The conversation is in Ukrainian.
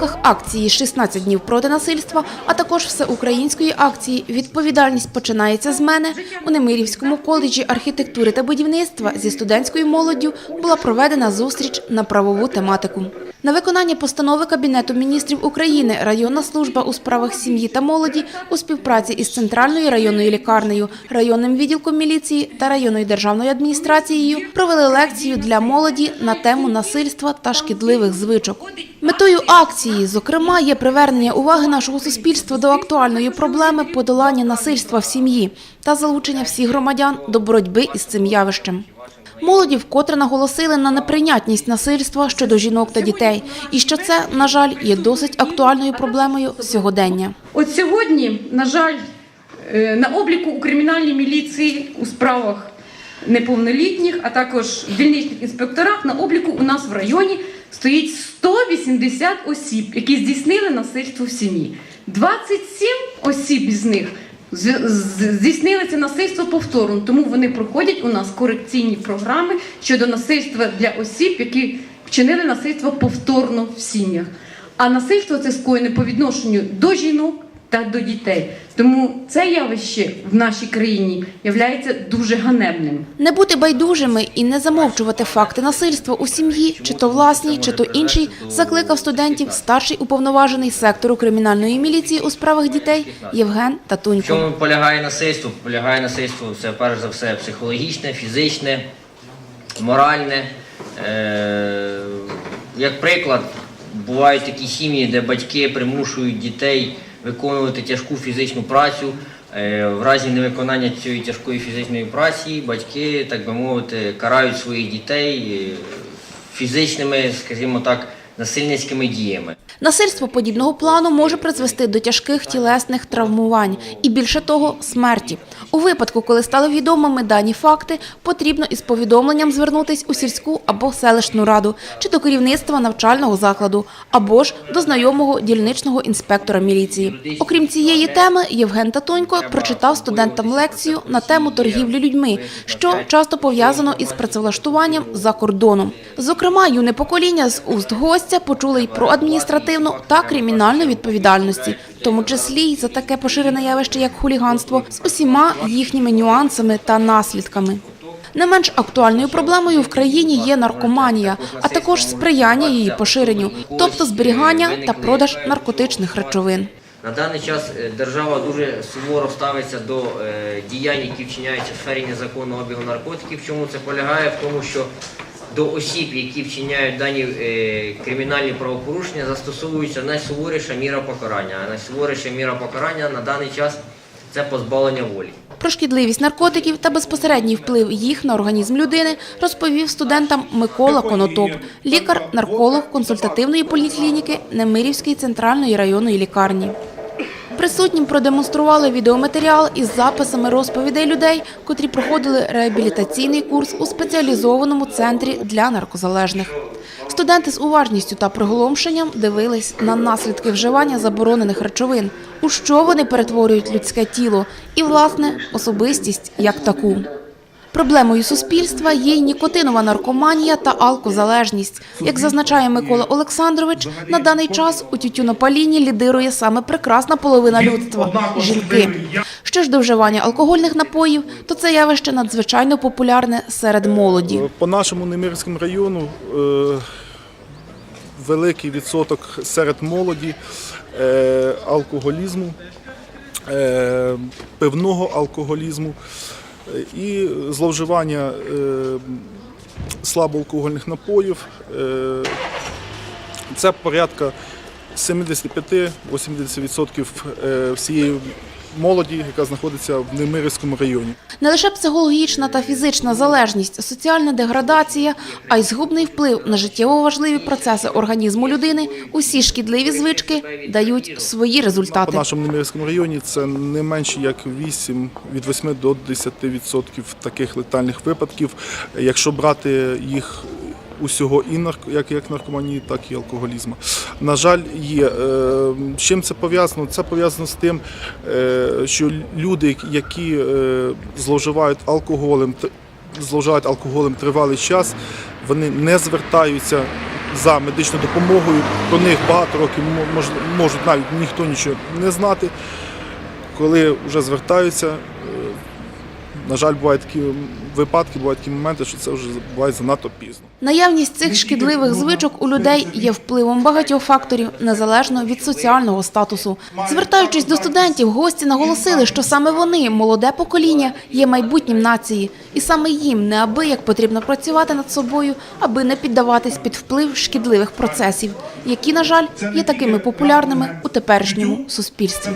рамках акції «16 днів проти насильства, а також всеукраїнської акції Відповідальність починається з мене у Немирівському коледжі архітектури та будівництва зі студентською молоддю була проведена зустріч на правову тематику. На виконання постанови Кабінету міністрів України районна служба у справах сім'ї та молоді у співпраці із центральною районною лікарнею, районним відділком міліції та районною державною адміністрацією провели лекцію для молоді на тему насильства та шкідливих звичок. Метою акції, зокрема, є привернення уваги нашого суспільства до актуальної проблеми подолання насильства в сім'ї та залучення всіх громадян до боротьби із цим явищем. Молоді вкотре наголосили на неприйнятність насильства щодо жінок та дітей, і що це, на жаль, є досить актуальною проблемою сьогодення. От сьогодні, на жаль, е, на обліку у кримінальній міліції у справах неповнолітніх, а також в дільничних інспекторах на обліку у нас в районі стоїть 180 осіб, які здійснили насильство в сім'ї. 27 осіб із них здійснили насильство повторно, тому вони проходять у нас корекційні програми щодо насильства для осіб, які вчинили насильство повторно в сім'ях. А насильство це скоєне по відношенню до жінок та до дітей. Тому це явище в нашій країні є дуже ганебним. Не бути байдужими і не замовчувати факти насильства у сім'ї, чи то власній, чи то іншій, закликав студентів старший уповноважений сектору кримінальної міліції у справах дітей Євген В Татунько. чому полягає насильство? Полягає насильство це перш за все психологічне, фізичне, моральне. Е, як приклад, бувають такі сім'ї, де батьки примушують дітей виконувати тяжку фізичну працю. Е, В разі невиконання цієї тяжкої фізичної праці батьки, так би мовити, карають своїх дітей е, фізичними, скажімо так, насильницькими діями. Насильство подібного плану може призвести до тяжких тілесних травмувань і більше того смерті. У випадку, коли стали відомими дані факти, потрібно із повідомленням звернутись у сільську або селищну раду чи до керівництва навчального закладу, або ж до знайомого дільничного інспектора міліції. Окрім цієї теми, Євген Татунько прочитав студентам лекцію на тему торгівлі людьми, що часто пов'язано із працевлаштуванням за кордоном. Зокрема, юне покоління з уст гостя почули й про адміністративну та кримінальну відповідальності, в тому числі й за таке поширене явище, як хуліганство, з усіма їхніми нюансами та наслідками. Не менш актуальною проблемою в країні є наркоманія, а також сприяння її поширенню, тобто зберігання та продаж наркотичних речовин. На даний час е, держава дуже суворо ставиться до е, діянь, які вчиняються в сфері незаконного обігу наркотиків. Чому це полягає? В тому, що до осіб, які вчиняють дані е, кримінальні правопорушення, застосовується найсуворіша міра покарання. А найсуворіша міра покарання на даний час це позбавлення волі. Про шкідливість наркотиків та безпосередній вплив їх на організм людини розповів студентам Микола Конотоп, лікар-нарколог консультативної поліклініки Немирівської центральної районної лікарні. Присутнім продемонстрували відеоматеріал із записами розповідей людей, котрі проходили реабілітаційний курс у спеціалізованому центрі для наркозалежних. Студенти з уважністю та приголомшенням дивились на наслідки вживання заборонених речовин, у що вони перетворюють людське тіло і, власне, особистість як таку. Проблемою суспільства є й нікотинова наркоманія та алкозалежність. Як зазначає Микола Олександрович, на даний час у тютюнопалінні лідирує саме прекрасна половина людства – жінки. Що ж до вживання алкогольних напоїв, то це явище надзвичайно популярне серед молоді. По нашому Немирському району е, великий відсоток серед молоді е, алкоголізму, е, пивного алкоголізму е, і зловживання е, слабоалкогольних напоїв. Це порядка 75-80% е, всієї молоді, яка знаходиться в Немирівському районі. Не лише психологічна та фізична залежність, соціальна деградація, а й згубний вплив на життєво важливі процеси організму людини, усі шкідливі звички дають свої По результати. нашому Немирському районі це не менше як 8, від 8 до 10% таких летальних випадків. Якщо брати їх усього і нарко, як, як наркоманії, так і алкоголізму. На жаль, є. Е, З чим це пов'язано? Це пов'язано з тим, е, що люди, які е, зловживають алкоголем, т- зловживають алкоголем тривалий час, вони не звертаються за медичною допомогою. Про них багато років мо- мож- можуть навіть ніхто нічого не знати. Коли вже звертаються, е, на жаль, бувають такі випадки, бувають такі моменти, що це вже буває занадто пізно. Наявність цих шкідливих звичок у людей є впливом багатьох факторів, незалежно від соціального статусу. Звертаючись до студентів, гості наголосили, що саме вони, молоде покоління, є майбутнім нації, і саме їм неабияк потрібно працювати над собою, аби не піддаватись під вплив шкідливих процесів, які, на жаль, є такими популярними у теперішньому суспільстві.